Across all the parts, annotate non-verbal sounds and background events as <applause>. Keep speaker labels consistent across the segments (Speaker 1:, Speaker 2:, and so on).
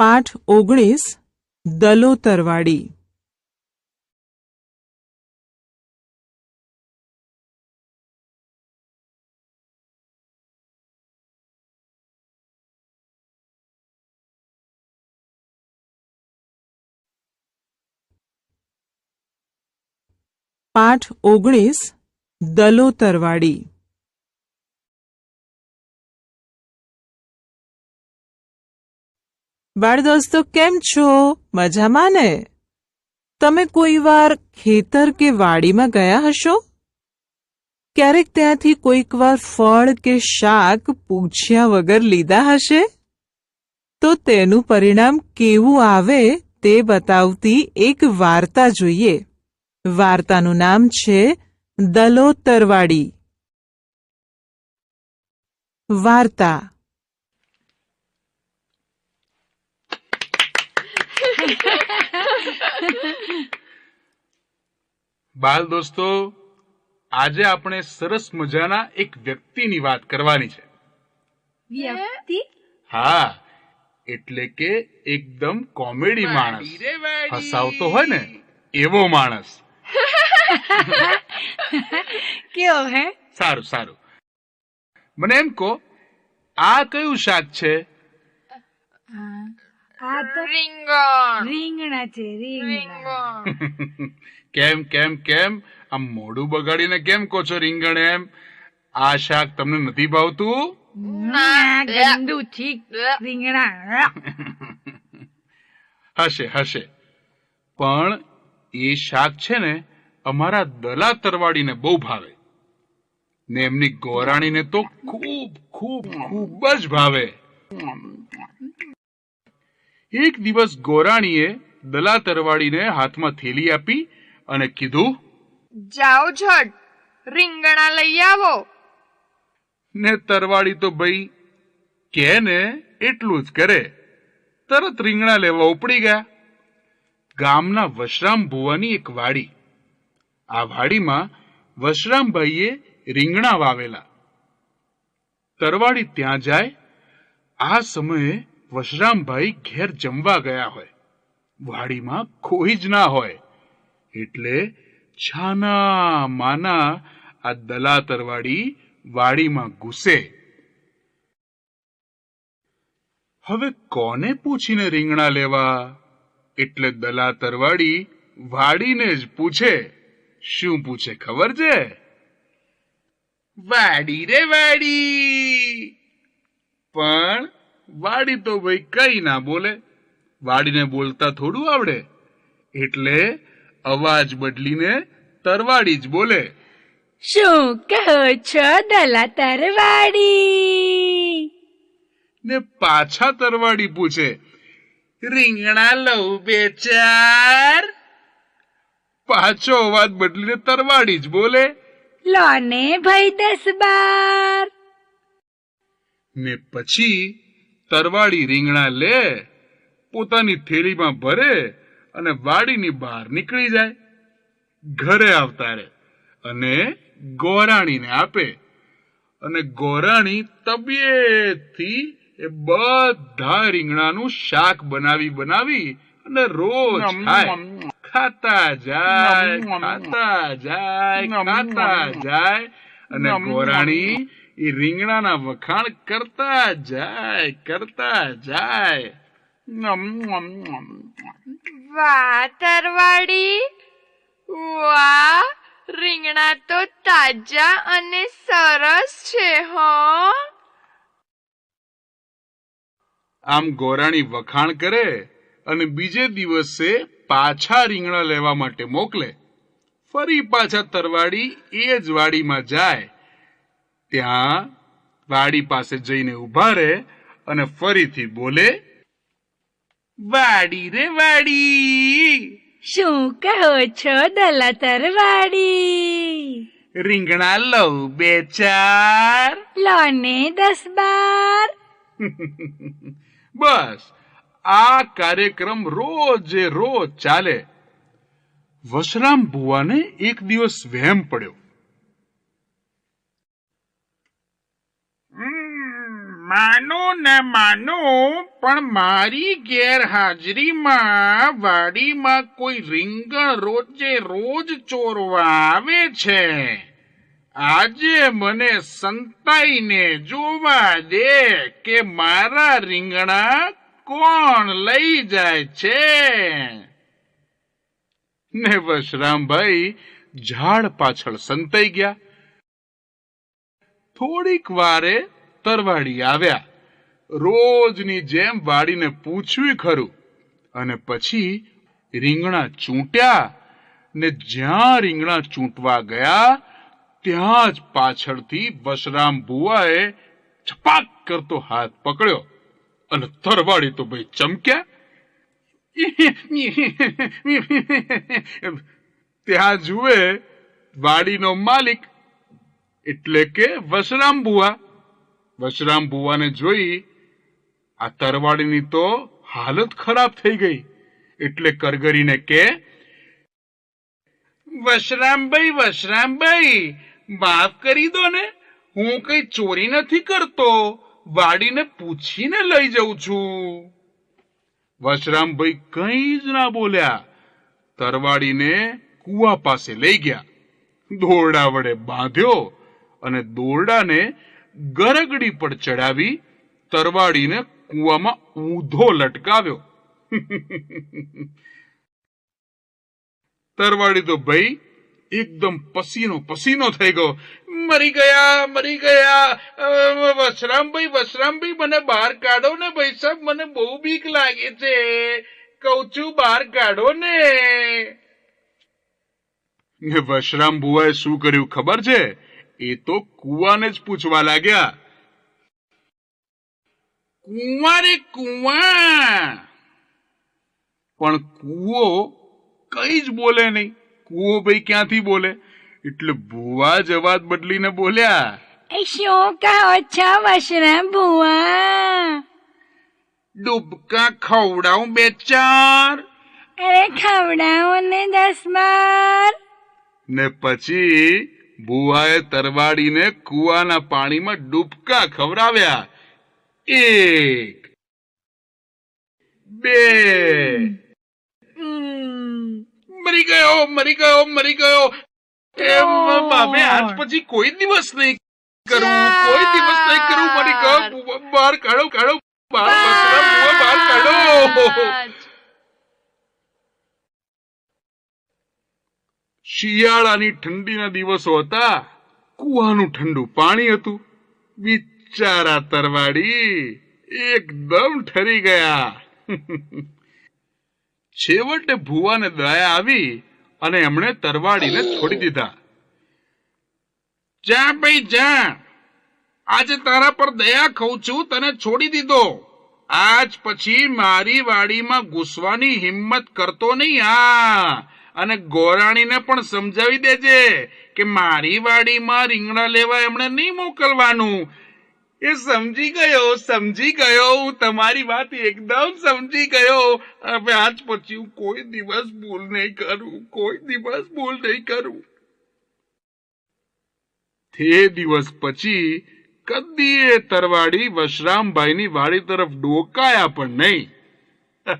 Speaker 1: પાઠ ઓગણીસ દલોતરવાડી. પાઠ ઓગણીસ દલો બાળ દોસ્તો, કેમ છો? મજામાં ને? તમે કોઈ વાર ખેતર કે વાડીમાં ગયા હશો? ક્યારેક ત્યાંથી કોઈક વાર ફળ કે શાક પૂછ્યા વગર લીધા હશે? તો તેનું પરિણામ કેવું આવે તે બતાવતી એક વાર્તા જોઈએ. વાર્તાનું નામ છે દલોતરવાડી. વાર્તા
Speaker 2: બાલ દોસ્તો આજે આપણે સરસ મજાના એક વ્યક્તિની વાત કરવાની છે.
Speaker 3: વ્યક્તિ?
Speaker 2: હા એટલે કે એકદમ કોમેડી માણસ. હસાવતો હોય ને એવો માણસ. <laughs>
Speaker 3: કેવો હે?
Speaker 2: સારું સારું. મને એમ કહો આ કયું શાક છે?
Speaker 3: આ તો
Speaker 4: રીંગણ.
Speaker 3: રીંગણા છે રીંગણા. <laughs>
Speaker 2: કેમ કેમ કેમ? આમ મોઢું બગાડીને કેમ કહો છો રીંગણ એમ? આ શાક તમને નથી ભાવતું?
Speaker 3: ના ગંદુ છીક રીંગણા. <laughs>
Speaker 2: હશે હશે. પણ એ શાક છે ને અમારા દલા તરવાડીને બહુ ભાવે. ને એમની ગોરાણીને તો ખૂબ ખૂબ ખૂબ જ ભાવે. એક દિવસ ગોરાણીએ દલા તરવાડીને હાથમાં થેલી આપી અને કીધું
Speaker 4: જાઓ ઝટ રીંગણા લઈ આવો.
Speaker 2: ને તરવાડી તો ભાઈ કે ને એટલું જ કરે. તરત રીંગણા લેવા ઉપડી ગયા. ગામના વશરામ ભુવાની એક વાડી. આ વાડીમાં વશરામભાઈએ રીંગણા વાવેલા. તરવાડી ત્યાં જાય આ સમયે વશરામભાઈ ઘેર જમવા ગયા હોય. વાડીમાં કોઈ જ ના હોય. એટલે છાના માના આ દલાતરવાડી વાડીમાં ઘૂસે. હવે કોને પૂછીને રીંગણા લેવા? એટલે દલાતરવાડી વાડીને જ પૂછે. શું પૂછે ખબર છે? વાડી રે વાડી. પણ વાડી તો ભાઈ કઈ ના બોલે. વાડીને બોલતા થોડું આવડે. એટલે અવાજ બદલીને તરવાડી જ બોલે.
Speaker 3: શું કહો છો દલા તરવાડી
Speaker 2: ને પાછા તરવાડી પૂછે રીંગણા લઉં બે ચાર? પાછો અવાજ બદલીને તરવાડી જ બોલે.
Speaker 3: લોને ભાઈ દસ બાર.
Speaker 2: ને પછી તરવાડી રીંગણા લે પોતાની થેલીમાં ભરે અને વાડીની બહાર નીકળી જાય. ઘરે આવતા રે અને ગોરાણીને આપે. અને ગોરાણી તબિયતથી એ બધા રીંગણાનું શાક બનાવી બનાવી અને રોજ ખાય. ખાતા જાય ખાતા જાય ખાતા જાય. અને ગોરાણી એ રીંગણાના વખાણ કરતા જાય કરતા જાય.
Speaker 4: વાહ તરવાડી વાહ રીંગણા તો તાજા અને સરસ છે હો.
Speaker 2: આમ ગોરાણી વખાણ કરે અને બીજે દિવસે પાછા રીંગણા લેવા માટે મોકલે. ફરી પાછા તરવાડી એ જ વાડીમાં જાય. ત્યાં વાડી પાસે જઈને ઊભા રહે અને ફરીથી બોલે વાડી રે વાડી.
Speaker 3: શું કહો છો દલાતર વાડી?
Speaker 2: રીંગણા લઉં બે ચાર.
Speaker 3: લો ને દસ બાર. <laughs>
Speaker 2: બસ આ કાર્યક્રમ રોજે રોજ ચાલે. વશરામ ભુવાને એક દિવસ વહેમ પડ્યો. માનો ને માનો, પણ મારી ગેરહાજરીમાં વાડીમાં કોઈ રીંગણ રોજે રોજ ચોરવા આવે છે. આજે મને સંતાઈને જોવા દે કે મારા રીંગણા કોણ લઈ જાય છે? ને વશરામભાઈ ઝાડ પાછળ સંતાઈ ગયા. થોડીક વારે તરવાડી આવ્યા. રોજની જેમ વાડીને પૂછ્યું ખરું. અને પછી રીંગણા ચૂંટ્યા ને જ્યાં રીંગણા ચૂંટવા ગયા, ત્યાં જ પાછળથી વશરામ ભુવાએ છપાક કરતો હાથ પકડ્યો. અને તરવાડી તો ભાઈ ચમક્યા? ત્યાં જુએ, વાડીનો માલિક એટલે કે વશરામ ભુવા. વશરામ ભુવાને જોઈ આ તરવાડીની તો હાલત ખરાબ થઈ ગઈ. એટલે કરગરીને કે વશરામભાઈ વશરામભાઈ માફ કરી દો ને. હું કઈ ચોરી નથી કરતો. વાડીને પૂછીને લઈ જઉં છું. વશરામભાઈ કઈ જ ના બોલ્યા. તરવાડીને કુવા પાસે લઈ ગયા. દોરડા વડે બાંધ્યો અને દોરડાને ગરગડી પર ચડાવી તરવાડીને કૂવામાં ઊંધો લટકાવ્યો. તરવાડી તો ભાઈ એકદમ પસીનો પસીનો થઈ ગયો. મરી ગયા મરી ગયા. વસરામભાઈ વશરામભાઈ મને બહાર કાઢો ને ભાઈ સાહેબ, મને બહુ બીક લાગે છે. કઉ છું, બહાર કાઢો ને. વશરામ બુવાએ શું કર્યું ખબર છે? એ તો કુવાને જ પૂછવા લાગ્યા. કુવા રે કુંવા પણ કુવો કઈ જ બોલે નહીં. કુવો ભાઈ ક્યાંથી બોલે? એટલે ભુવા જ બદલીને બોલ્યા.
Speaker 3: એ શું કહો છો વશરામ ભુવા?
Speaker 2: ડૂબકા ખવડાવું બે ચાર.
Speaker 3: અરે ખવડાવો ને દસ બાર.
Speaker 2: ને પછી ભુવાએ તરવાડીને કુવાના પાણીમાં ડૂબકા ખવડાવ્યા. એક, બે મરી ગયો મરી ગયો મરી ગયો. બાપે આજ પછી કોઈ દિવસ નહીં કરું, કોઈ દિવસ નહીં કરું, મરી ગયો બહાર કાઢો કાઢો, બહાર બહાર કાઢો. શિયાળાની ઠંડીના દિવસો હતા. કુવાનું ઠંડુ પાણી હતું. બિચારા તરવાડી, એકદમ ઠરી ગયા. <laughs> છેવટે ભુવાને દયા આવી અને એમણે તરવાડીને છોડી દીધા. જા ભાઈ, જા. આજે તારા પર દયા ખઉં છું, તને છોડી દીધો. આજ પછી મારી વાડીમાં ઘૂસવાની હિંમત કરતો નહીં આ. અને ગોરાણીને પણ સમજાવી દેજે કે મારી વાડીમાં રીંગણા લેવા એમણે નહીં મોકલવાનું. એ સમજી ગયો સમજી ગયો, હું તમારી વાત એકદમ સમજી ગયો. હવે આજ પછી હું કોઈ દિવસ ભૂલ નહીં કરું, કોઈ દિવસ ભૂલ નહીં કરું. તે દિવસ પછી કદી એ તરવાડી વશરામભાઈની વાડી તરફ ડોકાયા પણ નહીં. <laughs>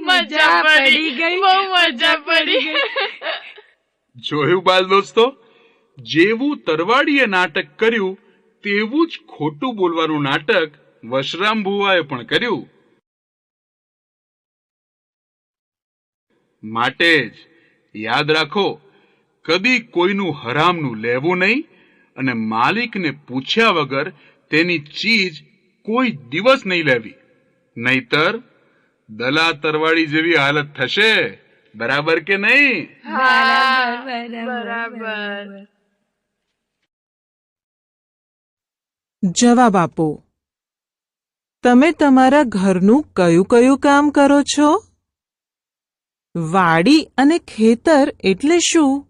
Speaker 4: મજા પડી. ગઈ. બહુ મજા પડી
Speaker 2: જોયું બાલ દોસ્તો? જેવું તરવાડીએ નાટક કર્યું તેવું જ ખોટું બોલવાનું નાટક વશરામ ભુવાએ પણ કર્યું. માટે જ યાદ રાખો કદી કોઈનું હરામનું લેવું નહીં અને માલિકને પૂછ્યા વગર તેની ચીજ કોઈ દિવસ નહીં લેવી. નહીતર દલા તરવાડી જેવી હાલત થશે. બરાબર કે નહીં?
Speaker 3: બરાબર
Speaker 1: જવાબ આપો. તમે તમારા ઘરનું કયું કયું કામ કરો છો? વાડી અને ખેતર એટલે શું?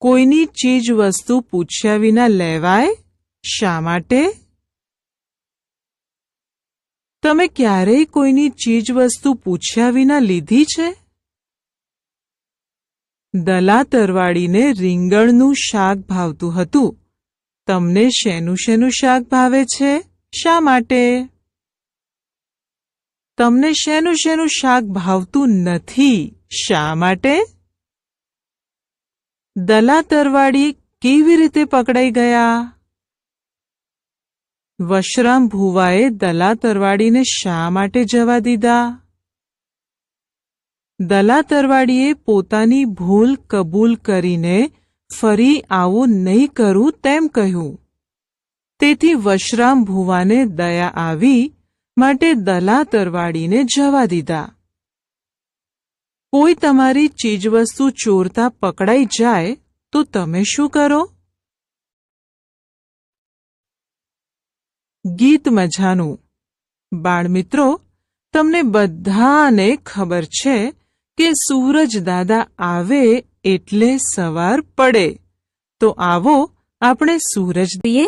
Speaker 1: કોઈની ચીજ વસ્તુ પૂછ્યા વિના લેવાય? શા માટે? તમે ક્યારેય કોઈની ચીજ વસ્તુ પૂછ્યા વિના લીધી છે? દલા તરવાડીને રીંગણનું શાક ભાવતું હતું. તમને શેનું શેનું શાક ભાવે છે? શા માટે? તમને શેનું શેનું શાક ભાવતું નથી. શા માટે? દલા તરવાડી કેવી રીતે પકડાઈ ગયા? વશરામ ભુવાએ દલા તરવાડીને શા માટે જવા દીધા? દલા તરવાડીએ પોતાની ભૂલ કબૂલ કરીને ફરી આવું નહીં કરું તેમ કહ્યું. તેથી વશરામ ભુવાને દયા આવી, માટે દલા તરવાડીને જવા દીધા. કોઈ તમારી ચીજવસ્તુ ચોરતા પકડાઈ જાય તો તમે શું કરો? ગીત મજાનું. બાળમિત્રો, તમને બધાને ખબર છે કે સૂરજ દાદા આવે એટલે સવાર પડે. તો આવો આપણે સૂરજ
Speaker 5: જોઈએ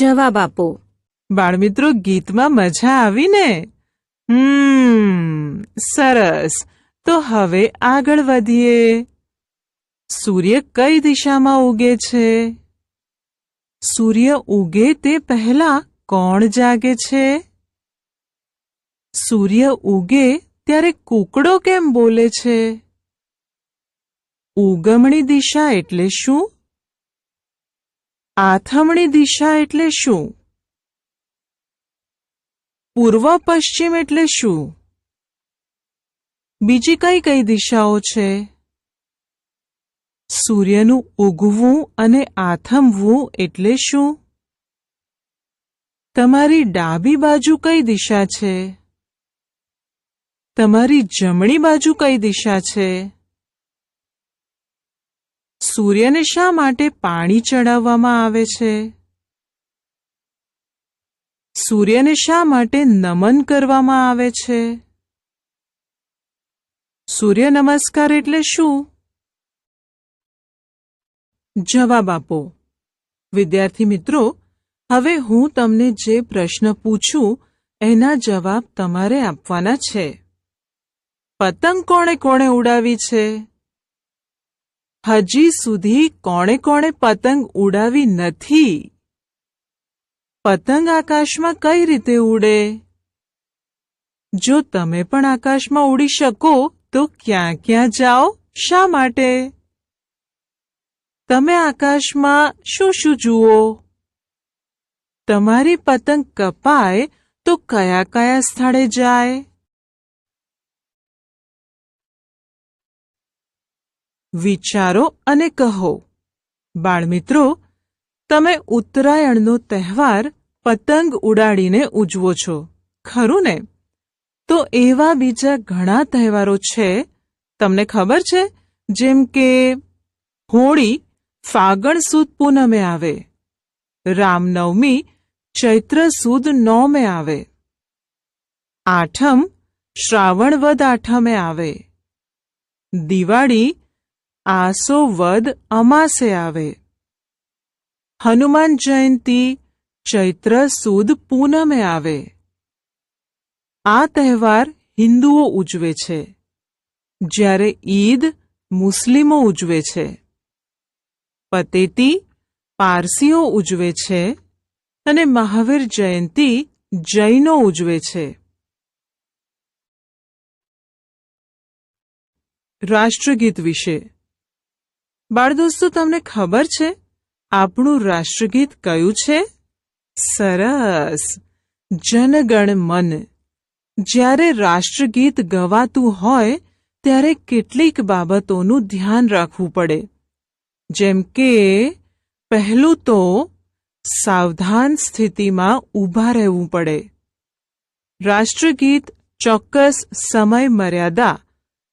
Speaker 5: જવાબ આપો.
Speaker 1: બાળમિત્રો, ગીતમાં મજા આવી ને સરસ. તો હવે આગળ વધીએ. સૂર્ય કઈ દિશામાં ઉગે છે? સૂર્ય ઉગે તે પહેલા કોણ જાગે છે? સૂર્ય ઉગે ત્યારે કૂકડો કેમ બોલે છે? ઉગમણી દિશા એટલે શું? આથમણી દિશા એટલે શું? પૂર્વ પશ્ચિમ એટલે શું? બીજી કઈ કઈ દિશાઓ છે? સૂર્યનું ઉગવું અને આથમવું એટલે શું? તમારી ડાબી બાજુ કઈ દિશા છે? તમારી જમણી બાજુ કઈ દિશા છે? સૂર્યને શા માટે પાણી ચડાવવામાં આવે છે? સૂર્યને શા માટે નમન કરવામાં આવે છે? સૂર્ય નમસ્કાર એટલે શું? જવાબ આપો. વિદ્યાર્થી મિત્રો, હવે હું તમને જે પ્રશ્ન પૂછું, એના જવાબ તમારે આપવાના છે. પતંગ કોણે કોણે ઉડાવી છે? હજી સુધી કોણે કોણે પતંગ ઉડાવી નથી. પતંગ આકાશમાં કઈ રીતે ઉડે? જો તમે પણ આકાશમાં ઉડી શકો, તો ક્યાં ક્યાં જાઓ, શા માટે? તમે આકાશમાં શું શું જુઓ? તમારી પતંગ કપાય તો કયા કયા સ્થળે જાય? વિચારો અને કહો. બાળમિત્રો, તમે ઉત્તરાયણનો તહેવાર પતંગ ઉડાડીને ઉજવો છો. ખરું ને? તો એવા બીજા ઘણા તહેવારો છે, તમને ખબર છે? જેમ કે હોળી, ફાગણ સુદ પૂનમે આવે. રામનવમી, ચૈત્ર સુદ નોમે આવે. આઠમ, શ્રાવણ વદ આઠમે આવે. દિવાળી આસો વદ અમાસે આવે. હનુમાન જયંતી ચૈત્ર સુદ પૂનમે આવે. આ તહેવાર હિન્દુઓ ઉજવે છે. જ્યારે ઈદ મુસ્લિમો ઉજવે છે. પતેતી પારસીઓ ઉજવે છે અને મહાવીર જયંતી જૈનો ઉજવે છે. રાષ્ટ્રગીત વિશે બાળદોસ્તો, તમને ખબર છે આપણું રાષ્ટ્રગીત કયું છે? સરસ. જનગણ મન. જ્યારે રાષ્ટ્રગીત ગવાતું હોય, ત્યારે કેટલીક બાબતોનું ધ્યાન રાખવું પડે. જેમ કે, પહેલું તો સાવધાન સ્થિતિમાં ઊભા રહેવું પડે. રાષ્ટ્રગીત ચોક્કસ સમય મર્યાદા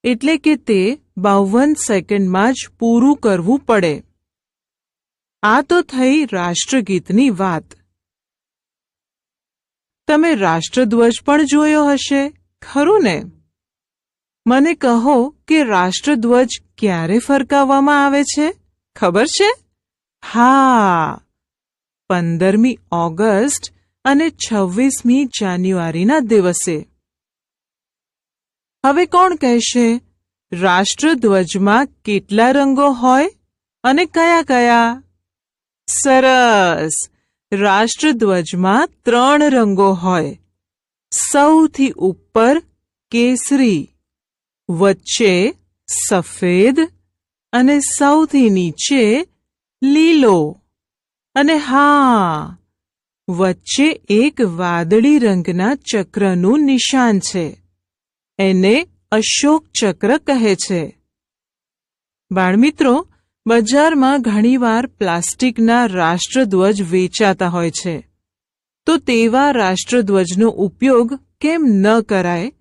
Speaker 1: એટલે કે તે બાવન સેકન્ડમાં જ પૂરું કરવું પડે. આ તો થઈ રાષ્ટ્રગીતની વાત. તમે રાષ્ટ્રધ્વજ પણ જોયો હશે, ખરું ને? મને કહો કે રાષ્ટ્રધ્વજ ક્યારે ફરકાવવામાં આવે છે, ખબર છે? હા. પંદરમી ઓગસ્ટ અને છવ્વીસમી જાન્યુઆરીના દિવસે. હવે કોણ કહેશે? રાષ્ટ્રધ્વજમાં કેટલા રંગો હોય અને કયા કયા? સરસ! રાષ્ટ્રધ્વજમાં ત્રણ રંગો હોય. સૌથી ઉપર કેસરી, વચ્ચે સફેદ અને સૌથી નીચે લીલો. અને હા, વચ્ચે એક વાદળી રંગના ચક્રનું નિશાન છે. એને અશોક ચક્ર કહે છે. બાળમિત્રો, બજારમાં ઘણીવાર પ્લાસ્ટિકના રાષ્ટ્રધ્વજ વેચાતા હોય છે. તો તેવા રાષ્ટ્રધ્વજનો ઉપયોગ કેમ ન કરાય?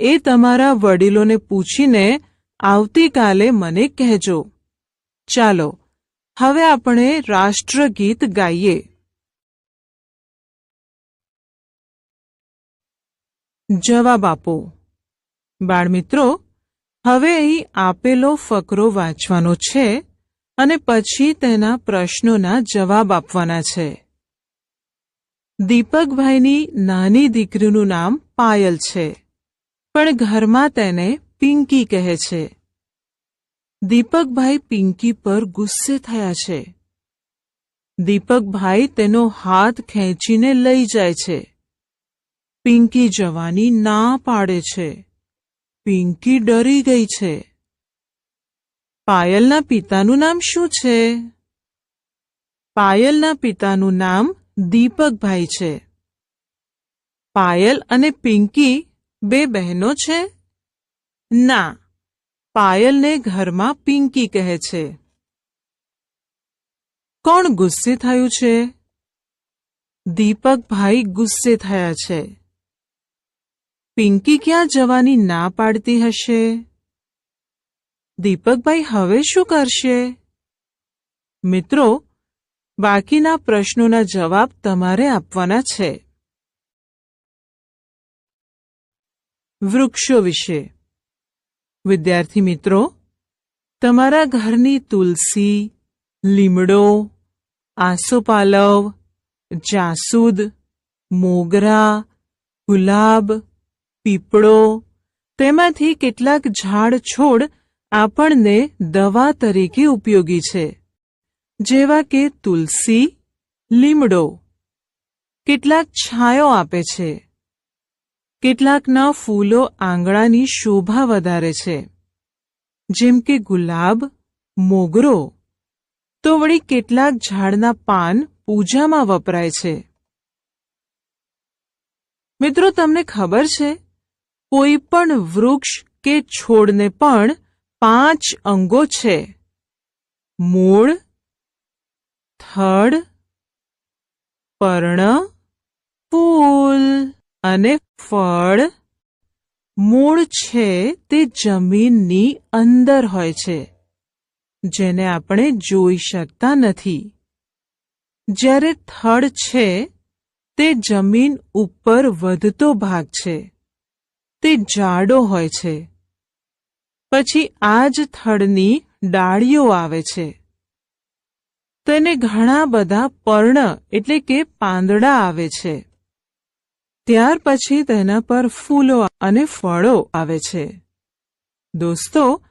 Speaker 1: એ તમારા વડીલોને પૂછીને આવતીકાલે મને કહેજો. ચાલો, હવે આપણે રાષ્ટ્રગીત ગાઈએ. જવાબ આપો. બાળમિત્રો, હવે અહીં આપેલો ફકરો વાંચવાનો છે અને પછી તેના પ્રશ્નોના જવાબ આપવાના છે. દીપકભાઈની નાની દીકરીનું નામ પાયલ છે, પણ ઘરમાં તેને પિંકી કહે છે. દીપકભાઈ પિંકી પર ગુસ્સે થયા છે. દીપકભાઈ તેનો હાથ ખેંચીને લઈ જાય છે. પિંકી જવાની ના પાડે છે. પિંકી ડરી ગઈ છે. પાયલના પિતાનું નામ શું છે? પાયલના પિતાનું નામ દીપકભાઈ છે. પાયલ અને પિંકી બે બહેનો છે? ના, પાયલને ઘરમાં પિંકી કહે છે. કોણ ગુસ્સે થયું છે? દીપકભાઈ ગુસ્સે થયા છે. પિંકી ક્યાં જવાની ના પાડતી હશે? દીપકભાઈ હવે શું કરશે? મિત્રો, બાકીના પ્રશ્નોના જવાબ તમારે આપવાના છે. વૃક્ષો વિશે. વિદ્યાર્થી મિત્રો, તમારા ઘરની તુલસી, લીમડો, આસોપાલવ, જાસૂદ, મોગરા, ગુલાબ પીપળો, તેમાંથી કેટલાક ઝાડ છોડ આપણને દવા તરીકે ઉપયોગી છે. જેવા કે તુલસી, લીમડો. કેટલાક છાંયો આપે છે. કેટલાકના ફૂલો આંગણાની શોભા વધારે છે. જેમ કે ગુલાબ, મોગરો. તો વળી કેટલાક ઝાડના પાન પૂજામાં વપરાય છે. મિત્રો, તમને ખબર છે કોઈ પણ વૃક્ષ કે છોડને પણ પાંચ અંગો છે. મૂળ, થડ, પર્ણ, ફૂલ અને ફળ. મૂળ છે તે જમીનની અંદર હોય છે, જેને આપણે જોઈ શકતા નથી. જ્યારે થડ છે, તે જમીન ઉપર વધતો ભાગ છે. તે જાડો હોય છે. પછી આ જ થડની ડાળીઓ આવે છે. તેને ઘણા બધા પર્ણ એટલે કે પાંદડા આવે છે. ત્યાર પછી તેના પર ફૂલો અને ફળો આવે છે. દોસ્તો,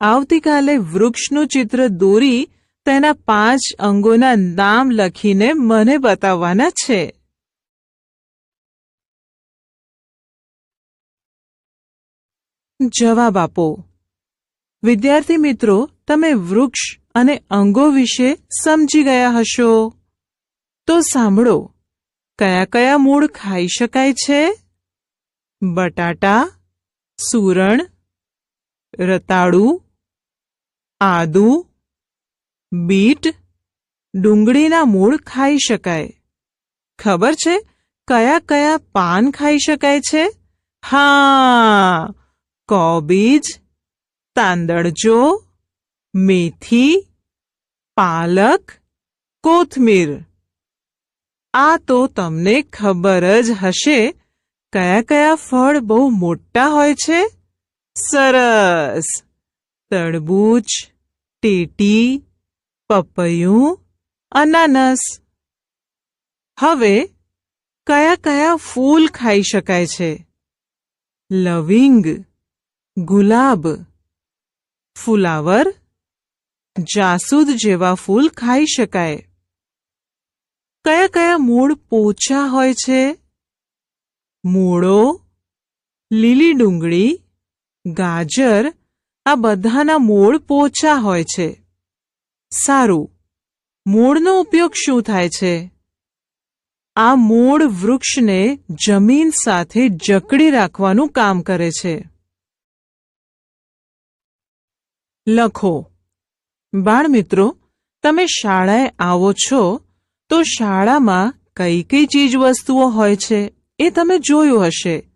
Speaker 1: આવતીકાલે વૃક્ષનું ચિત્ર દોરી તેના પાંચ અંગોના નામ લખીને મને બતાવવાના છે. જવાબ આપો. વિદ્યાર્થી મિત્રો, તમે વૃક્ષ અને અંગો વિશે સમજી ગયા હશો. તો સાંભળો, કયા કયા મૂળ ખાઈ શકાય છે? બટાટા, સુરણ, રતાળું, આદુ, બીટ, ડુંગળીના મૂળ ખાઈ શકાય. ખબર છે કયા કયા પાન ખાઈ શકાય છે? હા કોબીજ, તાંદળજો, મેથી, પાલક, કોથમીર. આ તો તમને ખબર જ હશે કયા કયા ફળ બહુ મોટા હોય છે. સરસ! તરબૂચ ટેટી, પપૈયું, અનાનસ. હવે કયા કયા ફૂલ ખાઈ શકાય છે? લવિંગ. ગુલાબ, ફુલાવર, જાસૂદ જેવા ફૂલ ખાઈ શકાય. કયા કયા મૂળ પોચા હોય છે? મૂળો, લીલી ડુંગળી, ગાજર, આ બધાના મૂળ પોચા હોય છે. સારું. મૂળનો ઉપયોગ શું થાય છે? આ મૂળ વૃક્ષને જમીન સાથે જકડી રાખવાનું કામ કરે છે. લખો. બાળમિત્રો, તમે શાળાએ આવો છો, તો શાળામાં કઈ કઈ ચીજ વસ્તુઓ હોય છે એ તમે જોયું હશે.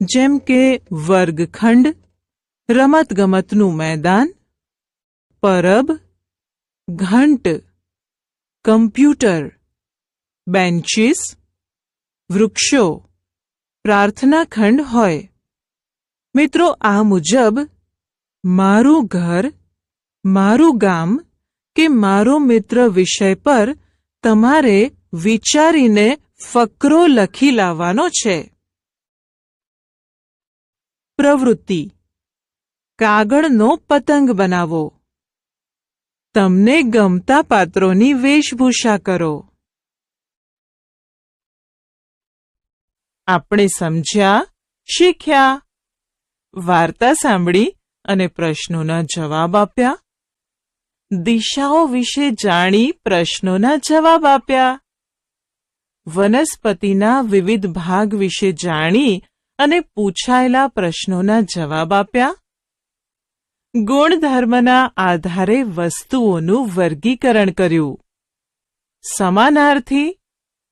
Speaker 1: જેમ કે વર્ગખંડ, રમતગમતનું મેદાન, પરબ, ઘંટ, કમ્પ્યુટર, બેન્ચીસ, વૃક્ષો પ્રાર્થના ખંડ હોય. મિત્રો, આ મુજબ મારું ઘર, મારું ગામ કે મારો મિત્ર વિષય પર તમારે વિચારીને ફકરો લખી લાવવાનો છે. પ્રવૃત્તિ. કાગળનો પતંગ બનાવો. તમને ગમતા પાત્રોની વેશભૂષા કરો. આપણે સમજ્યા, શીખ્યા. વાર્તા સાંભળી અને પ્રશ્નોના જવાબ આપ્યા. દિશાઓ વિશે જાણી પ્રશ્નોના જવાબ આપ્યા. વનસ્પતિના વિવિધ ભાગ વિશે જાણી અને પૂછાયેલા પ્રશ્નોના જવાબ આપ્યા. ગુણધર્મના આધારે વસ્તુઓનું વર્ગીકરણ કર્યું. સમાનાર્થી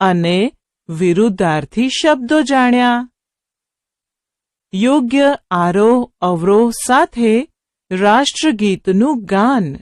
Speaker 1: અને વિરુદ્ધાર્થી શબ્દો જાણ્યા. યોગ્ય આરોહ અવરોહ સાથે રાષ્ટ્રગીતનું ગાન.